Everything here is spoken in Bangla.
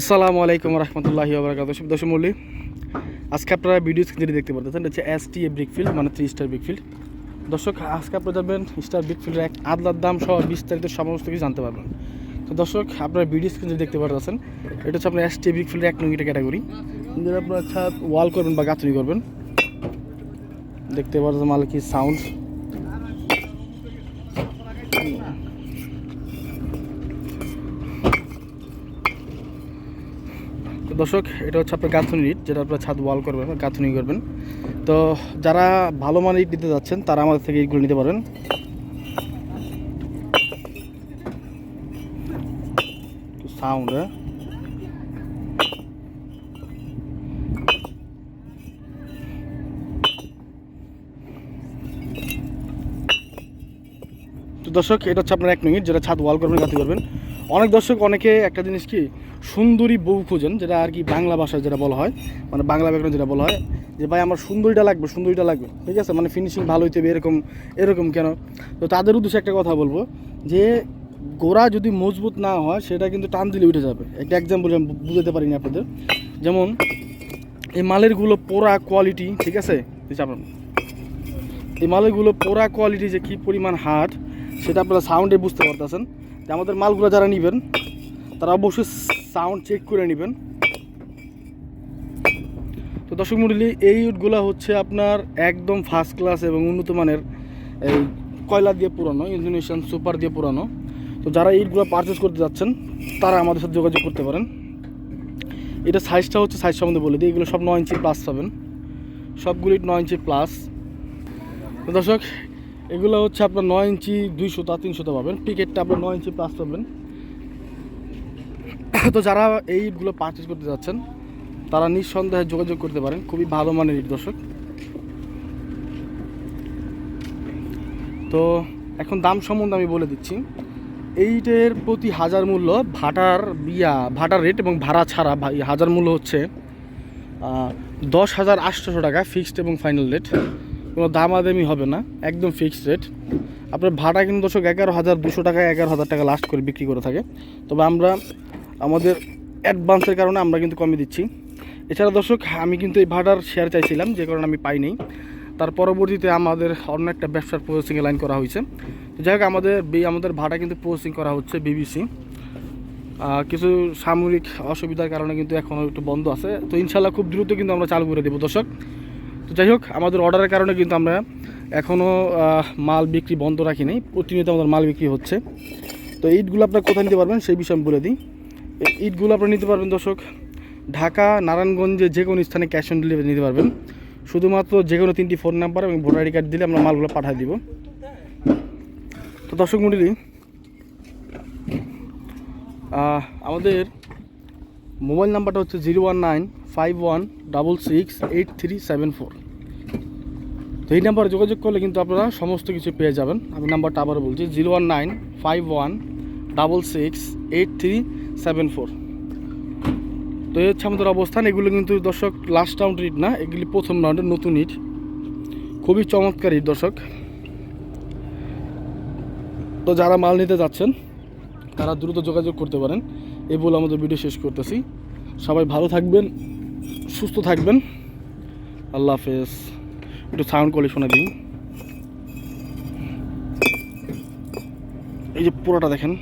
আসসালামু আলাইকুম রহমতুল্লাহি ওবরাকাত দর্শক মল্লি আজকে আপনারা ভিডিও স্ক্রিনে দেখতে পারতেছেন, এটা হচ্ছে এস টি এ ব্রিকফিল্ড মানে থ্রি স্টার ব্রিকফিল্ড দর্শক, আজকে আপনারা যাবেন স্টার ব্রিকফিল্ডের এক আদলার দাম সহ বিস্তারিত সমস্ত কিছু জানতে পারবেন। তো দর্শক, আপনারা ভিডিও স্ক্রিনে দেখতে পারতেছেন, এটা হচ্ছে আপনার এস টি এ ব্রিকফিল্ডের এক নঙ্গিটা ক্যাটাগরি যেটা আপনার ওয়াল করবেন বা গাঁথনি করবেন। দেখতে পারতেছেন মাল কি সাউন্ড দর্শক, এটা হচ্ছে আপনার গাঁথনি ইট যেটা আপনার ছাদ ওয়াল করবেন, গাঁথনি করবেন। তো যারা ভালো মানের ইট নিতে যাচ্ছেন, তারা আমাদের থেকে ইটগুলো নিতে পারেন সাউন্ড তো দর্শক, এটা হচ্ছে আপনার এক মিনিট, যেটা ছাদ ওয়াল করবেন গাঁথি করবেন। অনেক দর্শক, অনেকে একটা জিনিস কি, সুন্দরী বউ খোঁজেন, যেটা আর কি বাংলা ভাষায় যেটা বলা হয় মানে বাংলা ব্যাকরণ যেটা বলা হয়, যে ভাই আমার সুন্দরীটা লাগবে সুন্দরীটা লাগবে, ঠিক আছে? মানে ফিনিশিং ভালো হইতে হবে, এরকম এরকম কেন? তো তাদের উদ্দেশ্যে একটা কথা বলব, যে গোড়া যদি মজবুত না হয়, সেটা কিন্তু টান দিলে উঠে যাবে। একটা এক্সাম্পল আমি বুঝাতে পারিনি আপনাদের। যেমন, এই মালেরগুলো পোড়া কোয়ালিটি ঠিক আছে? চাপান এই মালেরগুলো পোড়া কোয়ালিটি যে কী পরিমাণ হার্ড সেটা আপনারা সাউন্ডে বুঝতে পারতেছেন। আমাদের মালগুলো যারা নেবেন, তারা অবশ্যই সাউন্ড চেক করে নেবেন। তো দর্শক মন্ডলী, এই উটগুলো হচ্ছে আপনার একদম ফার্স্ট ক্লাস এবং উন্নত মানের এই কয়লা দিয়ে পুরানো ইন্দোনেশিয়ান সুপার দিয়ে পুরানো। তো যারা এইটগুলো পারচেস করতে যাচ্ছেন, তারা আমাদের সাথে যোগাযোগ করতে পারেন। এটা সাইজটা হচ্ছে সাইজ সম্বন্ধে বলে দিই, এগুলো সব নয় ইঞ্চি প্লাস পাবেন। সবগুলি নয় ইঞ্চি প্লাস দর্শক এগুলো হচ্ছে আপনার নয় ইঞ্চি দুইশো তা তিনশোতে পাবেন। টিকিটটা আপনার নয় ইঞ্চি প্লাস পাবেন। তো যারা এই ইটগুলো পারচেস করতে যাচ্ছেন, তারা নিঃসন্দেহে যোগাযোগ করতে পারেন। খুবই ভালো মানের ইট, দর্শক। তো এখন দাম সম্বন্ধে আমি বলে দিচ্ছি। এইটের প্রতি হাজার মূল্য ভাটার বিয়া, ভাটার রেট এবং ভাড়া ছাড়া হাজার মূল্য হচ্ছে দশ হাজার আটশোশো টাকা ফিক্সড এবং ফাইনাল রেট কোনো দামাদামি হবে না, একদম ফিক্সড রেট আপনার ভাড়া কিন্তু দর্শক এগারো হাজার দুশো টাকা, এগারো হাজার টাকা লাস্ট করে বিক্রি করে থাকে। তবে আমরা আমাদের অ্যাডভান্সের কারণে আমরা কিন্তু কমে দিচ্ছি। এছাড়া দর্শক, আমি কিন্তু এই ভাড়ার শেয়ার চাইছিলাম, যে কারণে আমি পাইনি তার পরবর্তীতে আমাদের অন্য একটা ব্যবসার প্রসেসিংয়ে লাইন করা হয়েছে। যাই হোক, আমাদের বি- আমাদের ভাড়া কিন্তু প্রসেসিং করা হচ্ছে বিবিসি কিছু সামরিক অসুবিধার কারণে কিন্তু এখনও একটু বন্ধ আছে। তো ইনশাল্লাহ খুব দ্রুত কিন্তু আমরা চালু করে দেবো দর্শক। তো যাই হোক, আমাদের অর্ডারের কারণে কিন্তু আমরা এখনও মাল বিক্রি বন্ধ রাখিনি। প্রতিনিয়ত আমাদের মাল বিক্রি হচ্ছে। তো ইটগুলো আপনারা কোথায় নিতে পারবেন সেই বিষয়ে আমি বলে দিই। ইটগুলো আপনারা নিতে পারবেন দর্শক, ঢাকা, নারায়ণগঞ্জে যে কোনো স্থানে ক্যাশ অন ডেলিভারি নিতে পারবেন। শুধুমাত্র যে কোনো তিনটি ফোন নাম্বার এবং ভোটার আইডি কার্ড দিলে আমরা মালগুলো পাঠিয়ে দিব। তো দর্শক মন্ডলী আমাদের মোবাইল নাম্বারটা হচ্ছে zero one nine five one double six eight three seven four. তো এই নাম্বারে যোগাযোগ করলে কিন্তু আপনারা সমস্ত কিছু পেয়ে যাবেন। আমি নাম্বারটা আবার বলছি, zero one nine five one double six eight three seven four. তো এই হচ্ছে আমাদের অবস্থান। এগুলো কিন্তু দর্শক লাস্ট রাউন্ড ইট না, এগুলি প্রথম রাউন্ডের নতুন ইট খুবই চমৎকার ইট দর্শক। তো যারা মাল নিতে যাচ্ছেন, তারা দ্রুত যোগাযোগ করতে পারেন। এই বলে আমাদের ভিডিও শেষ করতেছি। সবাই ভালো থাকবেন, সুস্থ থাকবেন। আল্লাহ হাফেজ। একটু সাউন্ড কলে শোনা দিই। এই যে পুরোটা দেখেন।